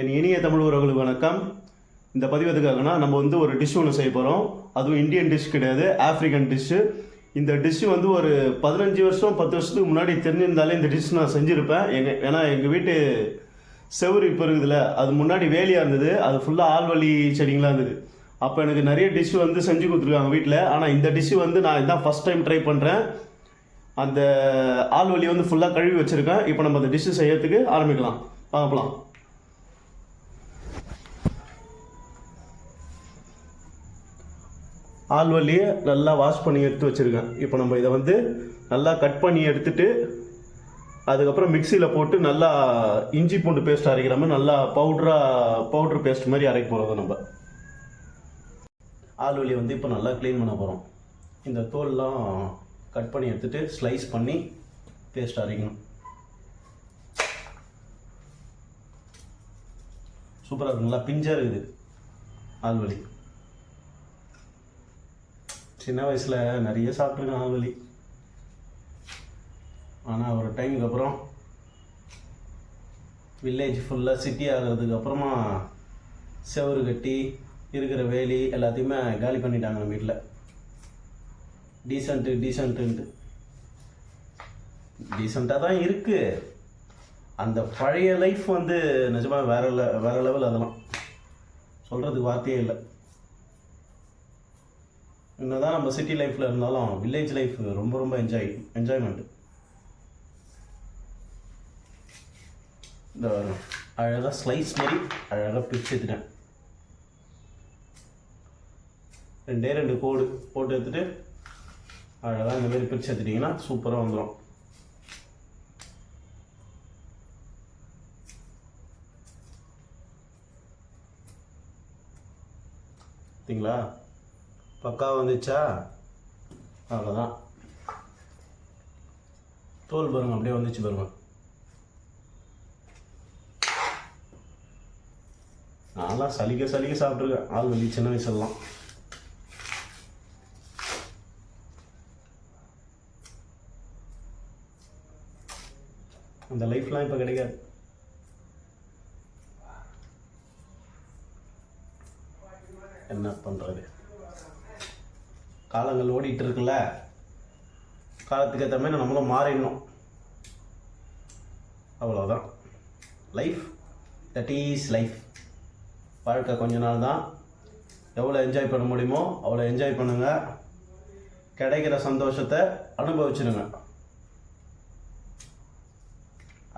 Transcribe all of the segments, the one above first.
என் இனிய தமிழ் உறவுகளுக்கு வணக்கம். இந்த பதிவு எதுக்காகனா நம்ம வந்து ஒரு டிஷ் ஒன்று செய்ய போகிறோம் அதுவும் இந்தியன் டிஷ் கிடையாது ஆஃப்ரிக்கன் டிஷ்ஷு இந்த டிஷ்ஷு வந்து ஒரு பதினஞ்சு வருஷம் பத்து வருஷத்துக்கு முன்னாடி தெரிஞ்சிருந்தாலே இந்த டிஷ் நான் செஞ்சுருப்பேன். எங்கள் ஏன்னா எங்கள் வீட்டு செவுரு இப்போ இருக்குதுல்ல அது முன்னாடி வேலியாக இருந்தது. அது ஃபுல்லாக ஆள்வழி செடிங்களாக இருந்தது. அப்போ எனக்கு நிறைய டிஷ் வந்து செஞ்சு கொடுத்துருக்காங்க வீட்டில் ஆனால் இந்த டிஷ்ஷு வந்து நான் இதான் ஃபஸ்ட் டைம் ட்ரை பண்ணுறேன் அந்த ஆள்வழி வந்து ஃபுல்லாக கழுவி வச்சுருக்கேன். இப்போ நம்ம அந்த டிஷ்ஷு செய்யறதுக்கு ஆரம்பிக்கலாம். பார்க்கலாம் ஆல்வலியை நல்லா வாஷ் பண்ணி எடுத்து வச்சுருக்கேன். இப்போ நம்ம இதை வந்து நல்லா கட் பண்ணி எடுத்துட்டு அதுக்கப்புறம் மிக்சியில் போட்டு நல்லா இஞ்சி பூண்டு பேஸ்ட் அரைக்கிற மாதிரி நல்லா பவுட்ராக பவுட்ரு பேஸ்ட் மாதிரி அரைக்க போகிறது நம்ம. ஆள்வழியை வந்து இப்போ நல்லா க்ளீன் பண்ண போகிறோம் இந்த தோல்லாம் கட் பண்ணி எடுத்துட்டு ஸ்லைஸ் பண்ணி பேஸ்ட் அரைக்கணும். சூப்பராக இருக்குது நல்லா பிஞ்சாக இருக்குது. ஆல்வலி சின்ன வயசில் நிறைய சாப்பிட்ருக்கேன் ஆவலி ஆனால் ஒரு டைமுக்கு அப்புறம் வில்லேஜ் ஃபுல்லாக சிட்டி ஆகிறதுக்கு அப்புறமா செவரு கட்டி இருக்கிற வேலி எல்லாத்தையுமே காலி பண்ணிட்டாங்க நம்ம வீட்டில் டீசெண்ட்டு டீசெண்ட்டுன்ட்டு டீசெண்டாக தான் இருக்குது அந்த பழைய லைஃப் வந்து நிஜமாக வேற le வேற லெவல் அதெல்லாம். சொல்கிறதுக்கு வார்த்தையே இல்லை. என்னதான் நம்ம சிட்டி லைஃப்பில் இருந்தாலும் வில்லேஜ் லைஃப் ரொம்ப ரொம்ப என்ஜாய் என்ஜாய்மெண்ட் இந்த அழகாக ஸ்லைஸ் மாதிரி அழகாக பிரித்து எடுத்துட்டேன். ரெண்டே ரெண்டு கோடு போட்டு எடுத்துகிட்டு அழகாக இந்த மாதிரி பிரித்து எடுத்துட்டிங்கன்னா சூப்பராக வந்துடும் பார்த்தீங்களா பக்கா வந்துச்சா? அவ்வளோதான் தோல் பாருங்க அப்படியே வந்துச்சு பாருங்க. நான்லாம் சலிக்க சலிக்க சாப்பிட்ருக்கேன் ஆள் வலி சின்ன வயசுலாம் அந்த லைஃப்லாம் இப்போ கிடைக்காது. என்ன பண்ணுறது காலங்கள் ஓடிட்டு இருக்குல்ல காலத்துக்கு ஏற்ற மாதிரி நம்மளும் மாறிடணும். அவ்வளோதான் லைஃப் தட் இஸ் லைஃப் வாழ்க்கை கொஞ்ச நாள் தான். எவ்வளோ என்ஜாய் பண்ண முடியுமோ அவ்வளோ என்ஜாய் பண்ணுங்க. கிடைக்கிற சந்தோஷத்தை அனுபவிச்சிடுங்க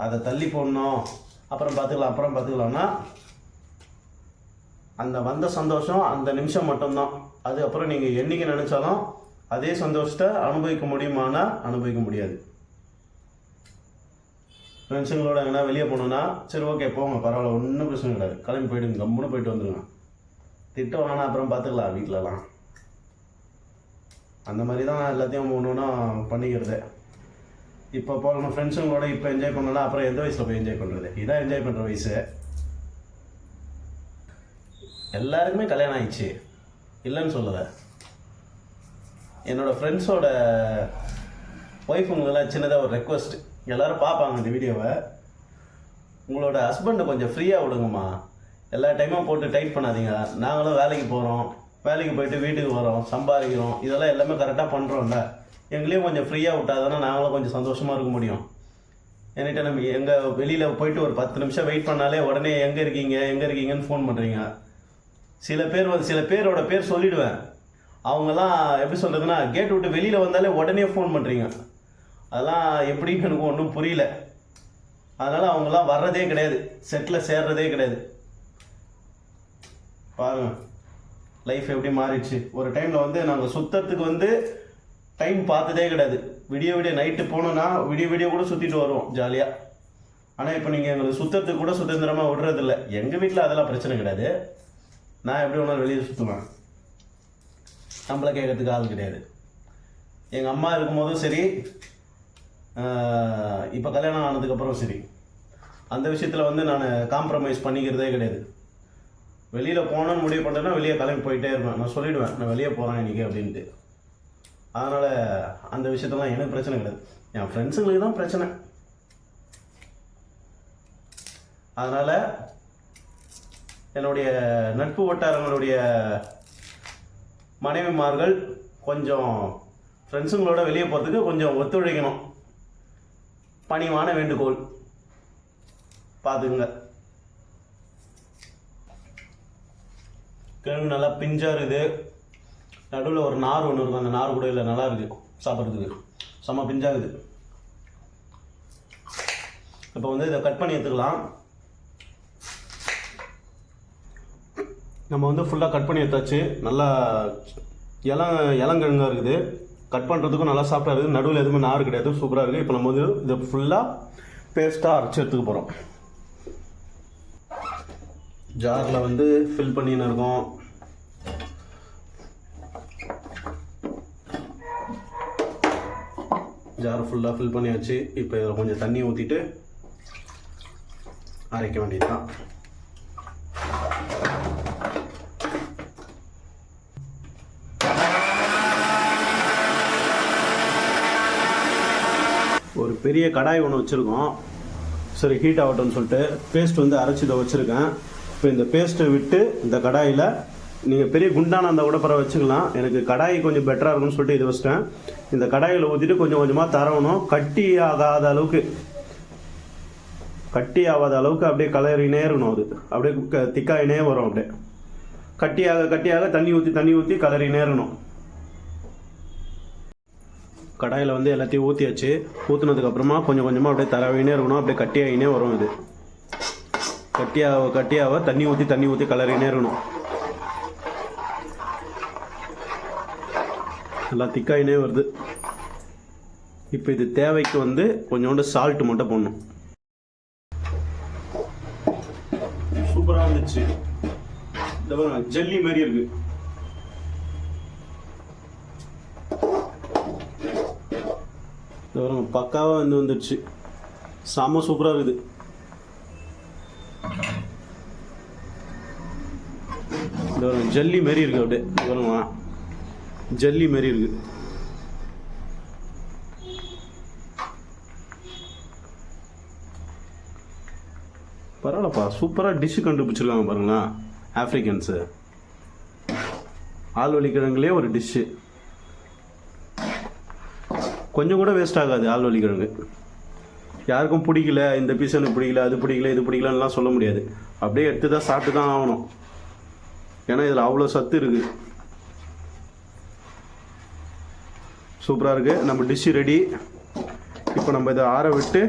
அதை தள்ளி போடணும். அப்புறம் பார்த்துக்கலாம் அப்புறம் பார்த்துக்கலாம்னா அந்த வந்த சந்தோஷம் அந்த நிமிஷம் மட்டும்தான். அது அப்புறம் நீங்கள் என்னைக்கு நினச்சாலும் அதே சந்தோஷத்தை அனுபவிக்க முடியுமானா அனுபவிக்க முடியாது. ஃப்ரெண்ட்ஸுங்களோட எங்கன்னா வெளியே போனோன்னா சரி ஓகே போங்க பரவாயில்ல ஒன்றும் பிரச்சனை கிடையாது. கிளம்பி போயிடுங்க கம்முன்னு போயிட்டு வந்துடுங்க திட்டம் ஆனால் அப்புறம் பார்த்துக்கலாம் வீட்டிலலாம் அந்த மாதிரி தான் எல்லாத்தையும் ஒன்று ஒன்றா பண்ணிக்கிறது. இப்போ போகணும் ஃப்ரெண்ட்ஸுங்களோட இப்போ என்ஜாய் பண்ணலாம் அப்புறம் எந்த வயசில் போய் என்ஜாய் பண்ணுறது இதான் என்ஜாய் பண்ணுற வயசு. எல்லாருக்குமே கல்யாணம் ஆயிடுச்சு. இல்லைன்னு சொல்லலை. என்னோடய ஃப்ரெண்ட்ஸோட ஒய்ஃபுங்களெல்லாம் சின்னதாக ஒரு ரெக்வஸ்ட் எல்லோரும் பார்ப்பாங்க இந்த வீடியோவை. உங்களோட ஹஸ்பண்டை கொஞ்சம் ஃப்ரீயாக விடுங்கம்மா. எல்லா டைமும் போட்டு டைட் பண்ணாதீங்க. நாங்களும் வேலைக்கு போகிறோம் வேலைக்கு போயிட்டு வீட்டுக்கு வரோம். சம்பாதிக்கிறோம். இதெல்லாம் எல்லாமே கரெக்டாக பண்ணுறோம்ல எங்களையும் கொஞ்சம் ஃப்ரீயாக விட்டா தானே நாங்களும் கொஞ்சம் சந்தோஷமாக இருக்க முடியும். என்கிட்ட நம்ம எங்கே வெளியில் போயிட்டு ஒரு பத்து நிமிஷம் வெயிட் பண்ணாலே உடனே எங்கே இருக்கீங்க? எங்கே இருக்கீங்கன்னு ஃபோன் பண்ணுறீங்க சில பேர் வந்து சில பேரோட பேர் சொல்லிடுவேன். அவங்கெல்லாம் எப்படி சொல்கிறதுனா கேட் விட்டு வெளியில் வந்தாலே உடனே ஃபோன் பண்ணுறீங்க அதெல்லாம் எப்படின்னு எனக்கு ஒன்றும் புரியல. அதனால் அவங்கெல்லாம் வர்றதே கிடையாது. செட்டில் சேர்றதே கிடையாது. பாருங்க. லைஃப் எப்படி மாறிடுச்சு. ஒரு டைமில் வந்து நாங்கள் சுத்தத்துக்கு வந்து டைம் பார்த்ததே கிடையாது. விடிய விடிய நைட்டு போனோன்னா விடிய விடிய கூட சுற்றிட்டு வருவோம் ஜாலியாக ஆனால் இப்போ நீங்கள் எங்களுக்கு சுத்தத்துக்கு கூட சுதந்திரமாக விடுறதில்ல. எங்கள் வீட்டில் அதெல்லாம் பிரச்சனை கிடையாது. நான் எப்படி ஒன்று வெளியே சுற்றுவேன் நம்மளை கேட்கறதுக்கு ஆள் கிடையாது. எங்கள் அம்மா இருக்கும்போதும் சரி இப்போ கல்யாணம் ஆனதுக்கப்புறம் சரி. அந்த விஷயத்தில் வந்து நான் காம்ப்ரமைஸ் பண்ணிக்கிறதே கிடையாது. வெளியில் போகணுன்னு முடிவு பண்ணுறேன்னா வெளியே கிளம்பி போயிட்டே இருப்பேன். நான் சொல்லிவிடுவேன் நான் வெளியே போகிறேன் இன்றைக்கி அப்படின்ட்டு. அதனால் அந்த விஷயத்தெல்லாம் எனக்கு பிரச்சனை கிடையாது. என் ஃப்ரெண்ட்ஸுங்களுக்கு தான் பிரச்சனை. அதனால் என்னுடைய நட்பு வட்டாரங்களுடைய மனைவிமார்கள் கொஞ்சம் ஃப்ரெண்ட்ஸுங்களோட வெளியே போகிறதுக்கு கொஞ்சம் ஒத்துழைக்கணும். பணிவான வேண்டுகோள். பார்த்துக்குங்க. கிழங்கு நல்லா பிஞ்சாக இருக்குது நடுவில் ஒரு நார் ஒன்று இருக்கும். அந்த நார் கூட இல்லை நல்லா இருக்குது சாப்பிட்றதுக்கு. செம்ம பிஞ்சாகுது. இப்போ வந்து இதை கட் பண்ணி எடுத்துக்கலாம். நம்ம வந்து ஃபுல்லாக கட் பண்ணி எடுத்தாச்சு. நல்லா இளம் இளங்கிழங்காக இருக்குது. கட் பண்ணுறதுக்கும் நல்லா சாஃப்டாக இருக்குது. நடுவில் எதுவுமே நார் கிடையாது. சூப்பராக இருக்குது. இப்போ நம்ம வந்து இதை ஃபுல்லாக பேஸ்ட்டாக அரைச்சி எடுத்துக்க போகிறோம் ஜாரில் வந்து ஃபில் பண்ணின்னு இருக்கோம். ஜார் ஃபுல்லாக ஃபில் பண்ணியாச்சு. இப்போ இதில் கொஞ்சம் தண்ணி ஊற்றிட்டு அரைக்க வேண்டியதுதான் ஒரு பெரிய கடாய் ஒன்று வச்சுருக்கோம். சரி ஹீட் ஆகட்டும்னு சொல்லிட்டு பேஸ்ட் வந்து அரைச்சி இதை வச்சுருக்கேன். இப்போ இந்த பேஸ்ட்டை விட்டு இந்த கடாயில் நீங்கள் பெரிய குண்டான அந்த உடப்பரை வச்சுக்கலாம். எனக்கு கடாய் கொஞ்சம் பெட்டராக இருக்கும்னு சொல்லிட்டு இது வச்சிட்டேன். இந்த கடாயில் ஊற்றிட்டு கொஞ்சம் கொஞ்சமாக தரவணும். கட்டி ஆகாத அளவுக்கு. கட்டி ஆகாத அளவுக்கு அப்படியே கலரினே இருக்கணும் அது. அப்படியே திக்காயினே வரும் அப்படியே. கட்டியாக கட்டியாக தண்ணி ஊற்றி தண்ணி ஊற்றி கலரினே இருக்கணும். கடாயில் வந்து எல்லாத்தையும் ஊற்றியாச்சு ஊற்றுனதுக்கப்புறமா கொஞ்சம் கொஞ்சமாக அப்படியே தரவினே இருக்கணும். அப்படியே கட்டியாகினே வரும் இது. கட்டியாக கட்டியாக தண்ணி ஊற்றி தண்ணி ஊற்றி கலரினே இருக்கணும். நல்லா திக்காயினே வருது. இப்போ இது தேவைக்கு வந்து கொஞ்சோண்டு சால்ட் மட்டும் போடணும். சூப்பராக இருந்துச்சு. இந்த ஜல்லி ஜெல்லி மாதிரி இருக்குது இந்த பாருங்க, பக்காவாக வந்து வந்துடுச்சு. செம்ம சூப்பராக இருக்குது. இந்த பாருங்க, ஜல்லி மாரி இருக்கு அப்படியே. இந்த பாருங்க ஜல்லி மாரி இருக்கு. பரவாயில்லப்பா சூப்பராக டிஷ்ஷு கண்டுபிடிச்சிருக்காங்க பாருங்களேன் ஆஃப்ரிக்கன்ஸு ஆள்வழி கிழங்குலேயே ஒரு டிஷ்ஷு கொஞ்சம் கூட வேஸ்ட் ஆகாது ஆள்வழி கிழங்கு யாருக்கும் பிடிக்கல இந்த பீஸ் எனக்கு பிடிக்கல அது பிடிக்கல இது பிடிக்கலன்னுலாம் சொல்ல முடியாது. அப்படியே எடுத்து தான் சாப்பிட்டு தான் ஆகணும். ஏன்னா இதில் அவ்வளோ சத்து இருக்குது சூப்பராக இருக்குது நம்ம டிஷ்ஷு ரெடி இப்போ நம்ம இதை ஆற விட்டு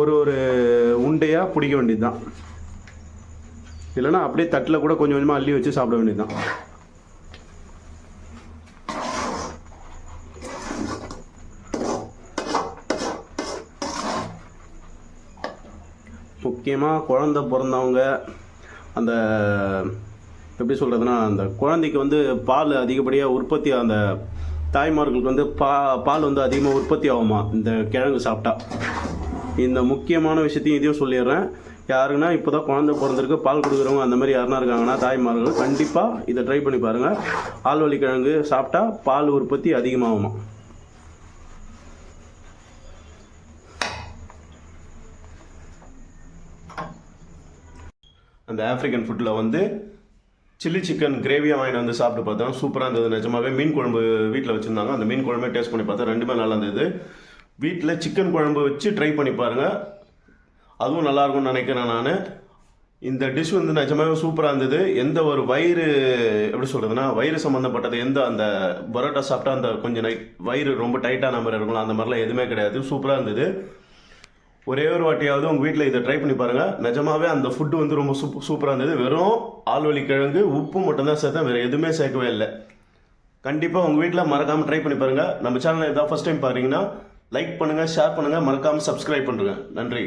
ஒரு ஒரு உண்டையாக பிடிக்க வேண்டியது தான் இல்லைன்னா அப்படியே தட்டில் கூட கொஞ்சம் கொஞ்சமாக அள்ளி வச்சு சாப்பிட வேண்டியது தான் முக்கியமாக குழந்த பிறந்தவங்க அந்த எப்படி சொல்கிறதுனா அந்த குழந்தைக்கு வந்து பால் அதிகப்படியாக உற்பத்தி அந்த தாய்மார்களுக்கு வந்து பா பால் வந்து அதிகமாக உற்பத்தி ஆகுமா? இந்த கிழங்கு சாப்பிட்டா. இந்த முக்கியமான விஷயத்தையும் இதையும் சொல்லிடுறேன். யாருன்னா இப்போ தான் குழந்தை பிறந்திருக்கு பால் கொடுக்குறவங்க அந்த மாதிரி யாருனா இருக்காங்கன்னா தாய்மார்கள் கண்டிப்பாக இதை ட்ரை பண்ணி பாருங்கள் ஆள்வழி கிழங்கு சாப்பிட்டா பால் உற்பத்தி அதிகமாகுமா? அந்த ஆஃப்ரிக்கன் ஃபுட்டில் வந்து சில்லி சிக்கன் கிரேவியாக வாங்கிட்டு வந்து சாப்பிட்டு பார்த்தோம். சூப்பராக இருந்தது. நிஜமாவே மீன் குழம்பு வீட்டில் வச்சுருந்தாங்க. அந்த மீன் குழம்பே டேஸ்ட் பண்ணி பார்த்தா ரெண்டுமே நல்லா இருந்தது. வீட்டில் சிக்கன் குழம்பு வச்சு ட்ரை பண்ணி பாருங்கள் அதுவும் நல்லாயிருக்கும்னு நினைக்கிறேன் நான் இந்த டிஷ் வந்து நிஜமாவே சூப்பராக இருந்தது. எந்த ஒரு வயிறு எப்படி சொல்கிறதுனா வயிறு சம்மந்தப்பட்டது எந்த அந்த பரோட்டா சாப்பிட்டா அந்த கொஞ்சம் நைட் வயிறு ரொம்ப டைட்டான மாதிரி இருக்கும் அந்த மாதிரிலாம் எதுவுமே கிடையாது. சூப்பராக இருந்தது. ஒரே ஒரு வாட்டியாவது உங்கள் வீட்டில் இதை ட்ரை பண்ணி பாருங்கள் நிஜமாவே அந்த ஃபுட்டு வந்து ரொம்ப சூப் சூப்பராக இருந்தது. வெறும் ஆள்வழி கிழங்கு உப்பு மட்டும்தான் சேர்த்தேன். வேறு எதுவுமே சேர்க்கவே இல்லை. கண்டிப்பாக உங்கள் வீட்டில் மறக்காமல் ட்ரை பண்ணி பாருங்கள் நம்ம சேனலை இதான் ஃபஸ்ட் டைம் பாருங்கன்னா லைக் பண்ணுங்கள் ஷேர் பண்ணுங்கள் மறக்காமல் சப்ஸ்கிரைப் பண்ணுங்கள் நன்றி.